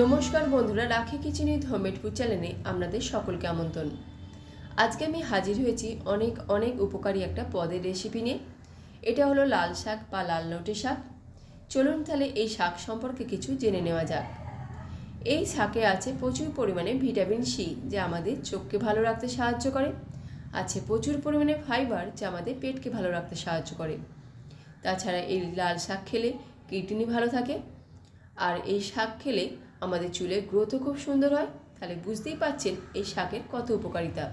নমস্কার বন্ধুরা, রাখি কিচেনে হোমমেড ফুড চ্যানেলে আপনাদের সকলকে আমন্ত্রণ। আজকে আমি হাজির হয়েছি অনেক অনেক উপকারী একটা পদের রেসিপি নিয়ে। এটা হলো লাল শাক বা লাল লটে শাক। চলুন তাহলে এই শাক সম্পর্কে কিছু জেনে নেওয়া যাক। এই শাকে আছে প্রচুর পরিমাণে ভিটামিন সি যা আমাদের চোখকে ভালো রাখতে সাহায্য করে। আছে প্রচুর পরিমাণে ফাইবার যা আমাদের পেটকে ভালো রাখতে সাহায্য করে। তাছাড়া এই লাল শাক খেলে কিডনি ভালো থাকে। আর এই শাক খেলে আমাদের চুলের গ্রোথও খুব সুন্দর হয়। তাহলে বুঝতেই পাচ্ছেন এই শাকের কত উপকারিতা।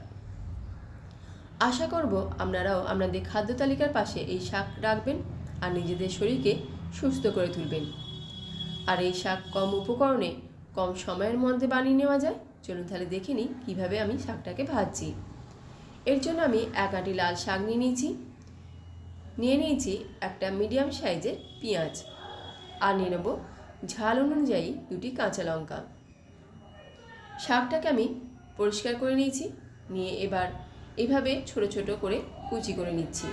আশা করব আপনারাও আপনাদের খাদ্য তালিকার পাশে এই শাক রাখবেন আর নিজেদের শরীরকে সুস্থ করে তুলবেন। আর এই শাক কম উপকরণে, কম সময়ের মধ্যে বানিয়ে নেওয়া যায়। চলুন তাহলে দেখে নিই কীভাবে আমি শাকটাকে ভাজছি। এর জন্য আমি এক আটি লাল শাক নিয়ে নিয়েছি। নিয়ে নিয়েছি একটা মিডিয়াম সাইজের পেঁয়াজ। আর নিয়ে নেব ঝাল অনুযায়ী দুটি কাঁচা লঙ্কা। শাকটাকে আমি পরিষ্কার করে নিয়েছি, নিয়ে এবার এভাবে ছোট ছোট করে কুচি করে নিচ্ছি।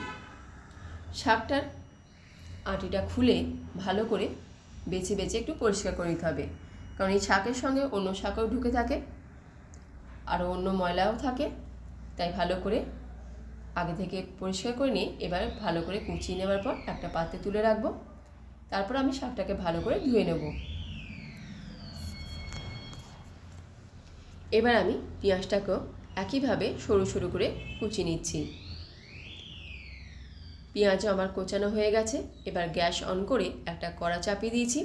শাকটার আটিটা খুলে ভালো করে বেছে বেছে একটু পরিষ্কার করে নিতে হবে। কারণ এই শাকের সঙ্গে অন্য শাকও ঢুকে থাকে, আরও অন্য ময়লাও থাকে। তাই ভালো করে আগে থেকে পরিষ্কার করে নিয়ে এবার ভালো করে কুচিয়ে নেওয়ার পর একটা পাত্রে তুলে রাখব। তারপর আমি শাকটাকে ভালো করে ধুয়ে নেব। এবার আমি পেঁয়াজটাকেও একইভাবে সরু সরু করে কুচি নিচ্ছি। পেঁয়াজও আমার কোচানো হয়ে গেছে, এবার গ্যাস অন করে একটা কড়া চাপিয়ে দিয়েছি।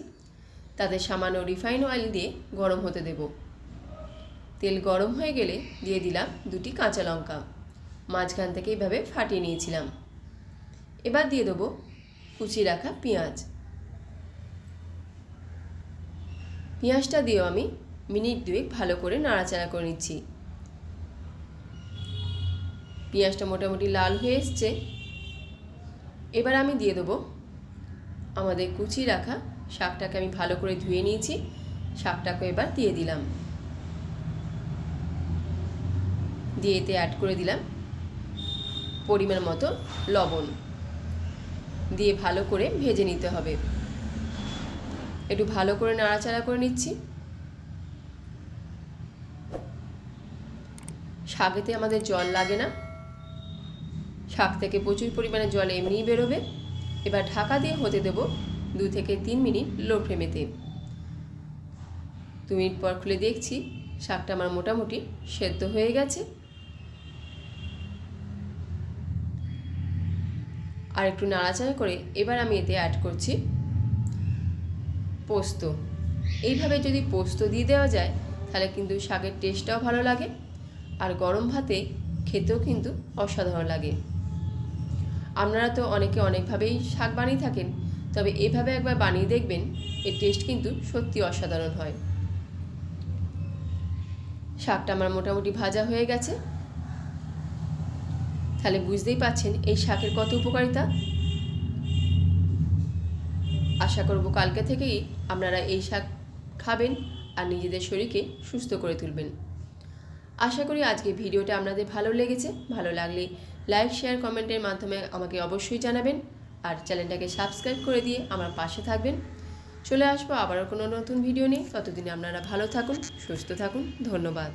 তাতে সামান্য রিফাইন অয়েল দিয়ে গরম হতে দেব। তেল গরম হয়ে গেলে দিয়ে দিলাম দুটি কাঁচা লঙ্কা। মাঝখান থেকে এইভাবে ফাটিয়ে নিয়েছিলাম। এবার দিয়ে দেবো কুচি রাখা পেঁয়াজ। পেঁয়াজটা দিয়েও আমি মিনিট দুয়েক ভালো করে নাড়াচাড়া করে নিচ্ছি। পেঁয়াজটা মোটামুটি লাল হয়ে এসছে। এবার আমি দিয়ে দেবো আমাদের কুচি রাখা শাকটাকে আমি ভালো করে ধুয়ে নিয়েছি। শাকটাকে এবার দিয়ে দিলাম। দিয়ে এতে অ্যাড করে দিলাম পরিমাণ মতো লবণ। দিয়ে ভালো করে ভেজে নিতে হবে। একটু ভালো করে নাড়াচাড়া করে নিচ্ছি। শাকেতে আমাদের জল লাগে না। শাক থেকে প্রচুর পরিমাণে জল এমনিই বেরোবে। এবার ঢাকা দিয়ে হতে দেব দু থেকে তিন মিনিট লো ফ্লেমেতে দু মিনিট পর খুলে দেখছি শাকটা আমার মোটামুটি সেদ্ধ হয়ে গেছে। আর একটু নাড়াচাড়া করে এবার আমি এতে অ্যাড করছি পোস্ত। এইভাবে যদি পোস্ত দিয়ে দেওয়া যায়, তাহলে কিন্তু শাকের টেস্টটাও ভালো লাগে, আর গরম ভাতে খেতেও কিন্তু অসাধারণ লাগে। আপনারা তো অনেকে অনেকভাবেই শাক বানিয়ে থাকেন, তবে এইভাবে একবার বানিয়ে দেখবেন, এর টেস্ট কিন্তু সত্যি অসাধারণ হয়। শাকটা আমার মোটামুটি ভাজা হয়ে গেছে। তাহলে বুঝতেই পাচ্ছেন এই শাকের কত উপকারিতা। আশা করব কালকে থেকেই আপনারা এই শাক খাবেন আর নিজেদের শরীরকে সুস্থ করে তুলবেন। আশা করি আজকে ভিডিওটা আপনাদের ভালো লেগেছে। ভালো লাগলে লাইক, শেয়ার, কমেন্টের মাধ্যমে আমাকে অবশ্যই জানাবেন আর চ্যানেলটাকে সাবস্ক্রাইব করে দিয়ে আমার পাশে থাকবেন। চলে আসব আবারও কোনো নতুন ভিডিও নিয়ে। ততদিনে আপনারা ভালো থাকুন, সুস্থ থাকুন। ধন্যবাদ।